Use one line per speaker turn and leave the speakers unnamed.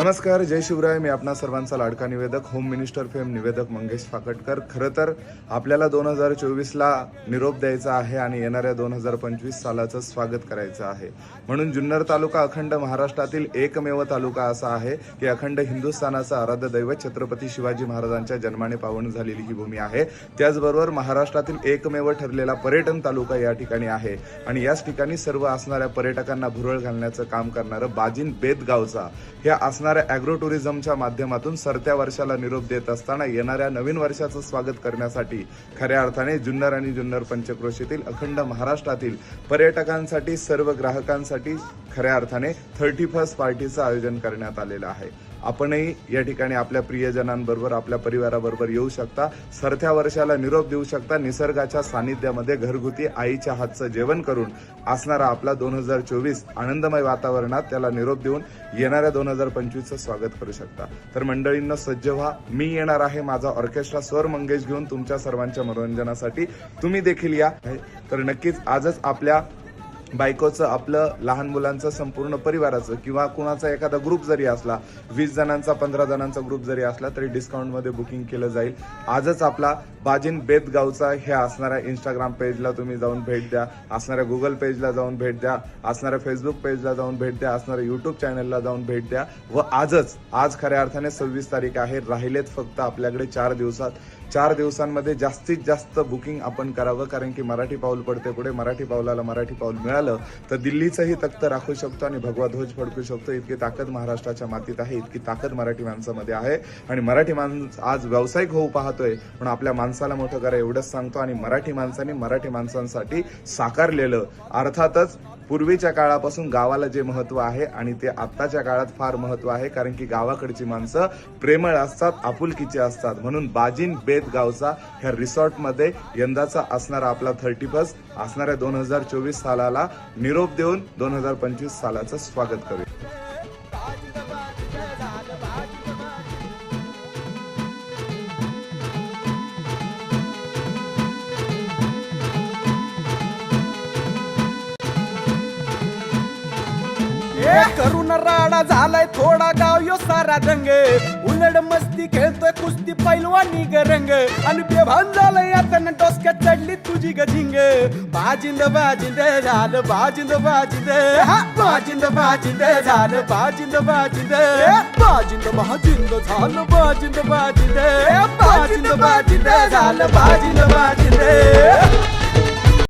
नमस्कार जय शिवराय. मी आपणा सर्वांचा लाडका निवेदक होम मिनिस्टर फेम निवेदक मंगेश फाकटकर. खरं तर आपल्याला दोन हजार चोवीसला निरोप द्यायचा आहे आणि येणाऱ्या दोन हजार पंचवीस सालाचं स्वागत करायचं आहे. म्हणून जुन्नर तालुका अखंड महाराष्ट्रातील एकमेव तालुका असा आहे की अखंड हिंदुस्थानाचं आराध्य दैवत छत्रपती शिवाजी महाराजांच्या जन्माने पावन झालेली ही भूमी आहे. त्याचबरोबर महाराष्ट्रातील एकमेव ठरलेला पर्यटन तालुका या ठिकाणी आहे. आणि याच ठिकाणी सर्व असणाऱ्या पर्यटकांना भुरळ घालण्याचं काम करणारं बाजीन बेदगावचा ह्या असणार असणाऱ्या अॅग्रो टुरिझमच्या माध्यमातून सरत्या वर्षाला निरोप देत असताना येणाऱ्या नवीन वर्षाचं स्वागत करण्यासाठी खऱ्या अर्थाने जुन्नर आणि जुन्नर पंचक्रोशीतील अखंड महाराष्ट्रातील पर्यटकांसाठी सर्व ग्राहकांसाठी खऱ्या अर्थाने थर्टी फर्स्ट पार्टीचं आयोजन करण्यात आलेलं आहे. आपणही या ठिकाणी आपल्या प्रियजनांबरोबर आपल्या परिवाराबरोबर येऊ शकता सरथ्या वर्षाला निरोप देऊ शकता निसर्गाच्या सानिध्यामध्ये घरगुती आईच्या हातचं जेवण करून असणारा आपला दोन हजार चोवीस आनंदमय वातावरणात त्याला निरोप देऊन येणाऱ्या दोन हजार पंचवीस पृथ्वीचं स्वागत करू शकता. तर मंडळींना सज्ज व्हा. मी येणार आहे माझा ऑर्केस्ट्रा स्वर मंगेश घेऊन तुमच्या सर्वांच्या मनोरंजनासाठी. तुम्ही देखील या. तर नक्कीच आजच आपल्या बायकोचं आपलं लहान मुलांचं संपूर्ण परिवाराचं किंवा कुणाचा एखादा ग्रुप जरी असला वीस जणांचा पंधरा जणांचा ग्रुप जरी असला तरी डिस्काउंटमध्ये बुकिंग केलं जाईल. आजच आपला बाजिन बेतगावचा ह्या असणाऱ्या इंस्टाग्राम पेजला तुम्ही जाऊन भेट द्या. असणाऱ्या गुगल पेजला जाऊन भेट द्या. असणाऱ्या फेसबुक पेजला जाऊन भेट द्या. असणाऱ्या युट्यूब चॅनलला जाऊन भेट द्या. व आजच आज खऱ्या अर्थाने सव्वीस तारीख आहे. राहिलेत फक्त आपल्याकडे चार दिवसात. चार दिवसांमध्ये जास्तीत जास्त बुकिंग आपण करावं. कारण की मराठी पाऊल पडते पुढे. मराठी पाऊलाला मराठी पाऊल मिळालं तर दिल्लीचंही तख्त राखू शकतो आणि भगवा ध्वज फडकू शकतो. इतकी ताकद महाराष्ट्राच्या मातीत आहे. इतकी ताकद मराठी माणसामध्ये आहे. आणि मराठी माणूस आज व्यावसायिक होऊ पाहतोय. पण आपल्या माणसाला मोठं करा एवढंच सांगतो. आणि मराठी माणसाने मराठी माणसांसाठी साकारलेलं अर्थातच पूर्वीच्या काळापासून गावाला जे महत्त्व आहे आणि ते आत्ताच्या काळात फार महत्त्व आहे कारण की गावाकडची माणसं प्रेमळ असतात आपुलकीची असतात. म्हणून बाजीन बेत गावचा ह्या रिसॉर्टमध्ये यंदाचा असणारा आपला थर्टी फर्स्ट असणाऱ्या दोन हजार चोवीस सालाला निरोप देऊन दोन हजार पंचवीस सालाचं स्वागत करू
करून राडा झालाय थोडा गाव यो सारा रंग उलड मस्ती खेळतोय कुस्ती पैलवानी ग रंग. आणि बेभान झालंय आता डोसक्यात चढली तुझी गजिंग झिंग. बाजिंद बाजिंद झालं बाजिंद बाजिंद. हा, बाजिंद बाजिंद झालं बाजिंद बाजिंद. बाजिंद बाजिंद झालं बाजिंद बाजिंद. बाजिंद बाजिंद झालं बाजिंद बाजिंद.